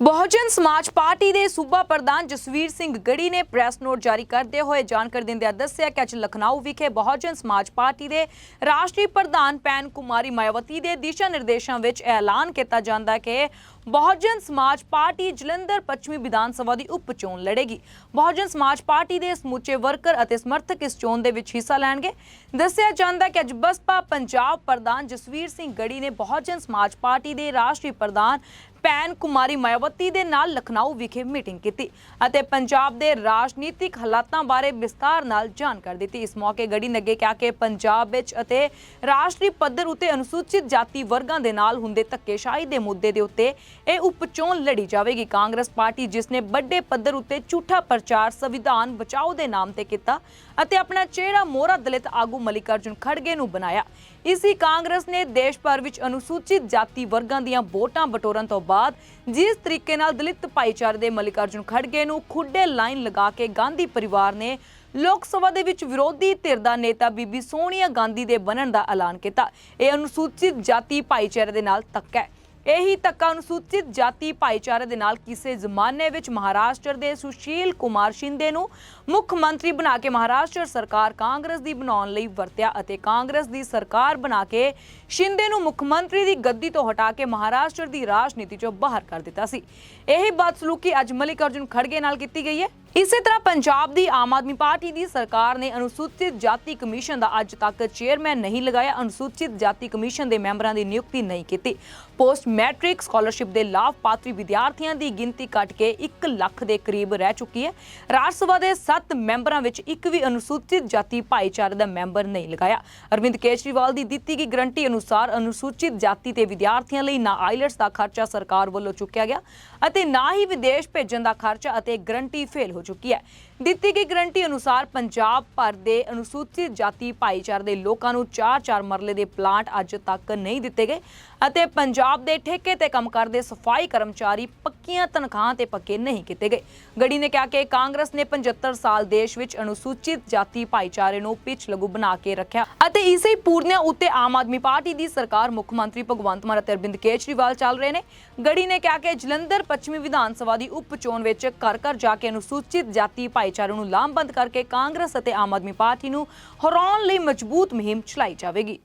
ਬਹੁਜਨ ਸਮਾਜ ਪਾਰਟੀ ਦੇ ਸੂਬਾ ਪ੍ਰਧਾਨ ਜਸਵੀਰ ਸਿੰਘ ਗੜੀ ਨੇ ਪ੍ਰੈਸ ਨੋਟ ਜਾਰੀ ਕਰਦੇ ਹੋਏ ਜਾਣਕਾਰੀ ਦਿੰਦਿਆਂ ਦੱਸਿਆ ਕਿ ਅੱਜ ਲਖਨਊ ਵਿਖੇ ਬਹੁਜਨ ਸਮਾਜ ਪਾਰਟੀ ਦੇ ਰਾਸ਼ਟਰੀ ਪ੍ਰਧਾਨ ਪੈਨ ਕੁਮਾਰੀ ਮਾਇਆਵਤੀ ਦੇ ਦਿਸ਼ਾ ਨਿਰਦੇਸ਼ਾਂ ਵਿੱਚ ਐਲਾਨ ਕੀਤਾ ਜਾਂਦਾ ਹੈ ਕਿ ਬਹੁਜਨ ਸਮਾਜ ਪਾਰਟੀ ਜਲੰਧਰ ਪੱਛਮੀ ਵਿਧਾਨ ਸਭਾ ਦੀ ਉਪ ਚੋਣ ਲੜੇਗੀ। ਬਹੁਜਨ ਸਮਾਜ ਪਾਰਟੀ ਦੇ ਸਮੁੱਚੇ ਵਰਕਰ ਅਤੇ ਸਮਰਥਕ ਇਸ ਚੋਣ ਦੇ ਵਿੱਚ ਹਿੱਸਾ ਲੈਣਗੇ। ਦੱਸਿਆ ਜਾਂਦਾ ਕਿ ਅੱਜ ਬਸਪਾ ਪੰਜਾਬ ਪ੍ਰਧਾਨ ਜਸਵੀਰ ਸਿੰਘ ਗੜੀ ਨੇ ਬਹੁਜਨ ਸਮਾਜ ਪਾਰਟੀ ਦੇ ਰਾਸ਼ਟਰੀ ਪ੍ਰਧਾਨ ਪੈਨ ਕੁਮਾਰੀ ਮਾਇਆਵਤੀ ਦੇ ਨਾਲ ਲਖਨਊ ਵਿਖੇ ਮੀਟਿੰਗ ਕੀਤੀ ਅਤੇ ਪੰਜਾਬ ਦੇ ਰਾਜਨੀਤਿਕ ਹਾਲਾਤਾਂ ਬਾਰੇ ਵਿਸਤਾਰ ਨਾਲ ਜਾਣਕਾਰੀ ਦਿੱਤੀ। ਇਸ ਮੌਕੇ ਗੜੀ ਨੇ ਅੱਗੇ ਕਿਹਾ ਕਿ ਪੰਜਾਬ ਵਿੱਚ ਅਤੇ ਰਾਸ਼ਟਰੀ ਪੱਧਰ ਉਤੇ ਅਨੁਸੂਚਿਤ ਜਾਤੀ ਵਰਗਾਂ ਦੇ ਨਾਲ ਹੁੰਦੇ ਧੱਕੇਸ਼ਾਹੀ ਦੇ ਮੁੱਦੇ ਦੇ ਉੱਤੇ ਇਹ ਉਪਚੋਣ ਲੜੀ ਜਾਵੇਗੀ। ਕਾਂਗਰਸ ਪਾਰਟੀ, ਜਿਸ ਨੇ ਵੱਡੇ ਪੱਧਰ ਉੱਤੇ ਝੂਠਾ ਪ੍ਰਚਾਰ, ਸੰਵਿਧਾਨ ਬਚਾਓ ਦੇ ਨਾਮ ਤੇ ਕੀਤਾ ਅਤੇ ਆਪਣਾ ਚਿਹਰਾ ਮੋਹਰਾ ਦਲਿਤ ਆਗੂ ਮਲਿਕਾਰਜੁਨ ਖੜਗੇ ਨੂੰ ਬਣਾਇਆ। ਇਸੀ ਕਾਂਗਰਸ ਨੇ ਦੇਸ਼ ਭਰ ਵਿੱਚ ਅਨੁਸੂਚਿਤ ਜਾਤੀ ਵਰਗਾਂ ਦੀਆਂ ਵੋਟਾਂ ਬਟੋਰਨ ਤੋਂ ਬਾਅਦ ਜਿਸ ਤਰੀਕੇ ਨਾਲ ਦਲਿਤ ਭਾਈਚਾਰੇ ਦੇ ਮਲਿਕਾਰਜੁਨ ਖੜਗੇ ਨੂੰ ਖੁੱਡੇ ਲਾਈਨ ਲਗਾ ਕੇ ਗਾਂਧੀ ਪਰਿਵਾਰ ਨੇ ਲੋਕ ਸਭਾ ਦੇ ਵਿੱਚ ਵਿਰੋਧੀ ਧਿਰ ਦਾ ਨੇਤਾ ਬੀਬੀ ਸੋਨੀਆ ਗਾਂਧੀ ਦੇ ਬਣਨ ਦਾ ਐਲਾਨ ਕੀਤਾ। ਇਹ ਅਨੁਸੂਚਿਤ ਜਾਤੀ ਭਾਈਚਾਰੇ ਦੇ ਨਾਲ ਧੱਕਾ ਹੈ। ਇਹੀ ਧੱਕਾ ਅਨੁਸੂਚਿਤ ਜਾਤੀ ਭਾਈਚਾਰੇ ਦੇ ਨਾਲ ਕਿਸੇ ਜ਼ਮਾਨੇ ਵਿੱਚ ਮਹਾਰਾਸ਼ਟਰ ਦੇ ਸੁਸ਼ੀਲ ਕੁਮਾਰ ਸ਼ਿੰਦੇ ਨੂੰ ਮੁੱਖ ਮੰਤਰੀ ਬਣਾ ਕੇ ਮਹਾਰਾਸ਼ਟਰ ਸਰਕਾਰ ਕਾਂਗਰਸ ਦੀ ਬਣਾਉਣ ਲਈ ਵਰਤਿਆ ਅਤੇ ਕਾਂਗਰਸ ਦੀ ਸਰਕਾਰ ਬਣਾ ਕੇ ਸ਼ਿੰਦੇ ਨੂੰ ਮੁੱਖ ਮੰਤਰੀ ਦੀ ਗੱਦੀ ਤੋਂ ਹਟਾ ਕੇ ਮਹਾਰਾਸ਼ਟਰ ਦੀ ਰਾਜਨੀਤੀ ਚੋਂ ਬਾਹਰ ਕਰ ਦਿੱਤਾ ਸੀ। ਇਹ ਬਦਸਲੂਕੀ ਅੱਜ ਮਲਿਕ ਅਰਜੁਨ ਖੜਗੇ ਨਾਲ ਕੀਤੀ ਗਈ ਹੈ। ਇਸੇ ਤਰ੍ਹਾਂ ਪੰਜਾਬ ਦੀ ਆਮ ਆਦਮੀ ਪਾਰਟੀ ਦੀ ਸਰਕਾਰ ਨੇ ਅਨੁਸੂਚਿਤ ਜਾਤੀ ਕਮਿਸ਼ਨ ਦਾ ਅੱਜ ਤੱਕ ਚੇਅਰਮੈਨ ਨਹੀਂ ਲਗਾਇਆ। ਅਨੁਸੂਚਿਤ ਜਾਤੀ ਕਮਿਸ਼ਨ ਦੇ ਮੈਂਬਰਾਂ ਦੀ ਨਿਯੁਕਤੀ ਨਹੀਂ ਕੀਤੀ। ਪੋਸਟ ਮੈਟ੍ਰਿਕ ਸਕਾਲਰਸ਼ਿਪ ਦੇ ਲਾਭਪਾਤਰੀ ਵਿਦਿਆਰਥੀਆਂ ਦੀ ਗਿਣਤੀ ਘਟ ਕੇ 1 ਲੱਖ ਦੇ ਕਰੀਬ ਰਹਿ ਚੁੱਕੀ ਹੈ। ਰਾਜ ਸਭਾ ਦੇ 7 ਮੈਂਬਰਾਂ ਵਿੱਚ ਇੱਕ ਵੀ ਅਨੁਸੂਚਿਤ ਜਾਤੀ ਭਾਈਚਾਰੇ ਦਾ ਮੈਂਬਰ ਨਹੀਂ ਲਗਾਇਆ। ਅਰਵਿੰਦ ਕੇਜਰੀਵਾਲ ਦੀ ਦਿੱਤੀ ਗਈ ਗਰੰਟੀ ਅਨੁਸਾਰ ਅਨੁਸੂਚਿਤ ਜਾਤੀ ਦੇ ਵਿਦਿਆਰਥੀਆਂ ਲਈ ਨਾ ਆਈਲਟਸ ਦਾ ਖਰਚਾ ਸਰਕਾਰ ਵੱਲੋਂ ਚੁੱਕਿਆ ਗਿਆ ਅਤੇ ਨਾ ਹੀ ਵਿਦੇਸ਼ ਭੇਜਣ ਦਾ ਖਰਚਾ ਅਤੇ ਗਰੰਟੀ ਫੇਲ ਹੋ ਚੁੱਕੀ ਹੈ। ਦਿੱਤੀ ਗਈ ਗਰੰਟੀ ਅਨੁਸਾਰ ਪੰਜਾਬ ਭਰ ਦੇ ਅਨੁਸੂਚਿਤ ਜਾਤੀ ਭਾਈਚਾਰੇ ਦੇ ਲੋਕਾਂ ਨੂੰ 4-4 ਮਰਲੇ ਦੇ ਪਲਾਂਟ ਅੱਜ ਤੱਕ ਨਹੀਂ ਦਿੱਤੇ ਗਏ ਅਤੇ ਪੰਜਾਬ ਦੇ ਠੇਕੇ ਤੇ ਕੰਮ ਕਰਦੇ ਸਫ਼ਾਈ ਕਰਮਚਾਰੀ ਪੱਕੀਆਂ ਤਨਖਾਹਾਂ ਤੇ ਪੱਕੇ ਨਹੀਂ ਕੀਤੇ ਗਏ। ਗੜੀ ਨੇ ਕਿਹਾ ਕਿ ਕਾਂਗਰਸ ਨੇ 75 ਸਾਲ ਦੇਸ਼ ਵਿੱਚ ਅਨੁਸੂਚਿਤ ਜਾਤੀ ਭਾਈਚਾਰੇ ਨੂੰ ਪਿੱਛ ਲਗੂ ਬਣਾ ਕੇ ਰੱਖਿਆ ਅਤੇ ਇਸੇ ਪੂਰਨਿਆਂ ਉੱਤੇ ਆਮ ਆਦਮੀ ਪਾਰਟੀ ਦੀ ਸਰਕਾਰ ਮੁੱਖ ਮੰਤਰੀ ਭਗਵੰਤ ਮਾਨ ਅਤੇ ਅਰਵਿੰਦ ਕੇਜਰੀਵਾਲ ਚੱਲ ਰਹੇ ਨੇ। ਗੜੀ ਨੇ ਕਿਹਾ ਕਿ ਜਲੰਧਰ ਪੱਛਮੀ ਵਿਧਾਨ ਸਭਾ ਦੀ ਉਪ ਚੋਣ ਵਿੱਚ ਘਰ ਘਰ ਜਾ ਕੇ ਅਨੁਸੂਚਿਤ ਜਾਤੀ ਭਾਈ ਭਾਈਚਾਰੇ ਨੂੰ ਲਾਮਬੰਦ ਕਰਕੇ ਕਾਂਗਰਸ ਅਤੇ ਆਮ ਆਦਮੀ ਪਾਰਟੀ ਨੂੰ ਹਰਾਉਣ ਲਈ ਮਜ਼ਬੂਤ ਮੁਹਿੰਮ ਚਲਾਈ ਜਾਵੇਗੀ।